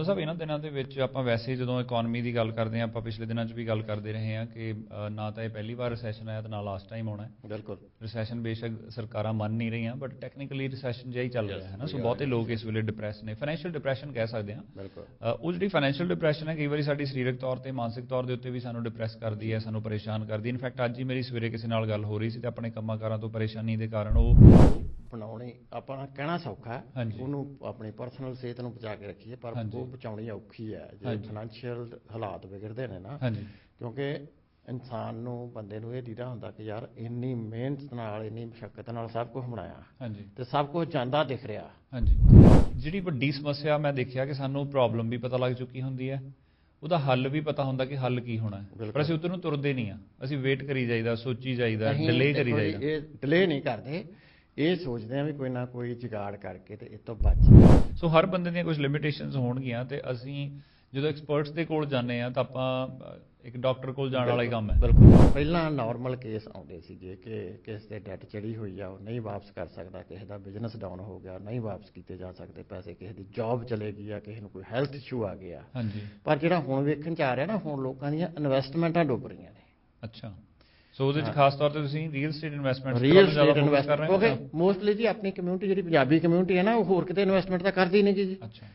ਮੋਦਾ ਸਾਹਿਬ ਇਹਨਾਂ ਦਿਨਾਂ ਦੇ ਵਿੱਚ ਆਪਾਂ ਵੈਸੇ ਜਦੋਂ ਇਕਨੋਮੀ ਦੀ ਗੱਲ ਕਰਦੇ ਹਾਂ ਆਪਾਂ ਪਿਛਲੇ ਦਿਨਾਂ 'ਚ ਵੀ ਗੱਲ ਕਰਦੇ ਰਹੇ ਹਾਂ ਕਿ ਨਾ ਤਾਂ ਇਹ ਪਹਿਲੀ ਵਾਰ ਰੈਸੈਸ਼ਨ ਆਇਆ ਤੇ ਨਾ ਲਾਸਟ ਟਾਈਮ ਆਉਣਾ ਹੈ। ਬਿਲਕੁਲ। ਰੈਸੈਸ਼ਨ ਬੇਸ਼ੱਕ ਸਰਕਾਰਾਂ ਮੰਨ ਨਹੀਂ ਰਹੀਆਂ ਬਟ ਟੈਕਨੀਕਲੀ ਰੈਸੈਸ਼ਨ ਜਿਹਾ ਹੀ ਚੱਲ ਰਿਹਾ ਹੈ ਨਾ। ਸੋ ਬਹੁਤੇ ਲੋਕ ਇਸ ਵੇਲੇ ਡਿਪਰੈਸ ਨੇ। ਫਾਈਨੈਂਸ਼ੀਅਲ ਡਿਪਰੈਸ਼ਨ ਕਹਿ ਸਕਦੇ ਅ, ਉਹ ਜਿਹੜੀ ਫਾਈਨੈਂਸ਼ੀਅਲ ਡਿਪਰੈਸ਼ਨ ਹੈ ਕਈ ਵਾਰੀ ਸਾਡੀ ਸਰੀਰਕ ਤੌਰ ਤੇ ਮਾਨਸਿਕ ਤੌਰ ਦੇ ਉੱਤੇ ਵੀ ਸਾਨੂੰ ਡਿਪਰੈਸ ਕਰਦੀ ਹੈ ਸਾਨੂੰ ਪਰੇਸ਼ਾਨ ਕਰਦੀ ਹੈ। ਇਨਫੈਕਟ ਅੱਜ ਹੀ ਮੇਰੀ ਸਵੇਰੇ ਕਿਸੇ ਨਾਲ ਗੱਲ ਹੋ ਰਹੀ ਸੀ ਤੇ ਆਪਣੇ ਕੰਮਾਂ ਕਾਰਾਂ ਤੋਂ ਪਰੇਸ਼ਾਨੀ ਦੇ ਕਾਰਨ ਉਹ ਬਣਾਉਣੀ ਆਪਾਂ ਕਹਿਣਾ ਸੌਖਾ। ਉਹਨੂੰ ਆਪਣੀ ਪਰਸਨਲ ਸਿਹਤ ਨੂੰ ਬਚਾ ਕੇ ਰੱਖੀਏ ਪਰ। ਉਹ ਬਚਾਉਣੀ ਔਖੀ ਹੈ ਜੇ। ਫਾਈਨੈਂਸ਼ੀਅਲ ਹਾਲਾਤ ਵਿਗੜਦੇ ਨੇ ਨਾ ਕਿਉਂਕਿ ਇਨਸਾਨ ਨੂੰ ਬੰਦੇ ਨੂੰ ਇਹ ਦੀਦਾ ਹੁੰਦਾ ਕਿ ਯਾਰ ਇੰਨੀ ਮਿਹਨਤ ਨਾਲ ਇੰਨੀ ਮੁਸ਼ਕਲ ਨਾਲ ਸਭ ਕੁਝ ਬਣਾਇਆ। ਤੇ ਸਭ ਕੁਝ ਜਾਂਦਾ ਦਿਖ ਰਿਹਾ। ਹਾਂਜੀ। ਜਿਹੜੀ ਵੱਡੀ ਸਮੱਸਿਆ ਮੈਂ ਦੇਖਿਆ ਕਿ ਸਾਨੂੰ ਪ੍ਰੋਬਲਮ ਵੀ ਪਤਾ ਲੱਗ ਚੁੱਕੀ ਹੁੰਦੀ ਹੈ ਉਹਦਾ ਹੱਲ ਵੀ ਪਤਾ ਹੁੰਦਾ ਕਿ ਹੱਲ ਕੀ ਹੋਣਾ। ਪਰ ਅਸੀਂ ਉੱਧਰ ਨੂੰ ਤੁਰਦੇ ਨਹੀਂ ਆ ਅਸੀਂ ਵੇਟ ਕਰੀ ਜਾਈਦਾ ਸੋਚੀ ਜਾਈਦਾ ਡਿਲੇ ਕਰੀ ਜਾਈਦਾ। ਇਹ ਡਿਲੇ ਨਹੀਂ ਕਰਦੇ। ਇਹ ਸੋਚਦੇ ਆ ਵੀ ਕੋਈ ਨਾ ਕੋਈ ਜੁਗਾੜ ਕਰਕੇ ਤੇ ਇਹ ਤੋਂ ਬਚ ਸੋ ਹਰ ਬੰਦੇ ਦੀਆਂ ਕੁਝ ਲਿਮਿਟੇਸ਼ਨਸ ਹੋਣਗੀਆਂ ਤੇ ਅਸੀਂ ਜਦੋਂ ਐਕਸਪਰਟਸ ਦੇ ਕੋਲ ਜਾਂਦੇ ਆ ਤਾਂ ਆਪਾਂ ਇੱਕ ਡਾਕਟਰ ਕੋਲ ਜਾਣ ਵਾਲਾ ਹੀ ਕੰਮ ਹੈ। ਬਿਲਕੁਲ ਪਹਿਲਾਂ ਨਾਰਮਲ ਕੇਸ ਆਉਂਦੇ ਸੀਗੇ ਕਿ ਕਿਸ ਤੇ ਡੈਟ ਚੜੀ ਹੋਈ ਆ ਉਹ ਨਹੀਂ ਵਾਪਸ ਕਰ ਸਕਦਾ ਕਿਸੇ ਦਾ ਬਿਜ਼ਨਸ ਡਾਊਨ ਹੋ ਗਿਆ ਨਹੀਂ ਵਾਪਸ ਕੀਤੇ ਜਾ ਸਕਦੇ ਪੈਸੇ ਕਿਸੇ ਦੀ ਜੌਬ ਚਲੇ ਗਈ ਆ ਕਿਸੇ ਨੂੰ ਕੋਈ ਹੈਲਥ ਇਸ਼ੂ ਆ ਗਿਆ। ਹਾਂਜੀ। ਪਰ ਜਿਹੜਾ ਹੁਣ ਵੇਖਣ ਚ ਆ ਰਿਹਾ ਨਾ ਹੁਣ ਲੋਕਾਂ ਦੀਆਂ ਇਨਵੈਸਟਮੈਂਟਾਂ ਡੁੱਬ ਰਹੀਆਂ ਨੇ। ਅੱਛਾ। ਸੋ ਉਹਦੇ ਚ ਖਾਸ ਤੌਰ ਤੇ ਤੁਸੀਂ real estate investment real estate investment ਕਿਉਂਕਿ ਮੋਸਟਲੀ ਜੀ ਆਪਣੀ ਕਮਿਊਨਿਟੀ ਜਿਹੜੀ ਪੰਜਾਬੀ ਕਮਿਊਨਿਟੀ ਹੈ ਨਾ ਉਹ ਹੋਰ ਕਿਤੇ ਇਨਵੈਸਟਮੈਂਟ ਤਾਂ ਕਰਦੀ ਨਹੀਂ ਜੀ। ਅੱਛਾ।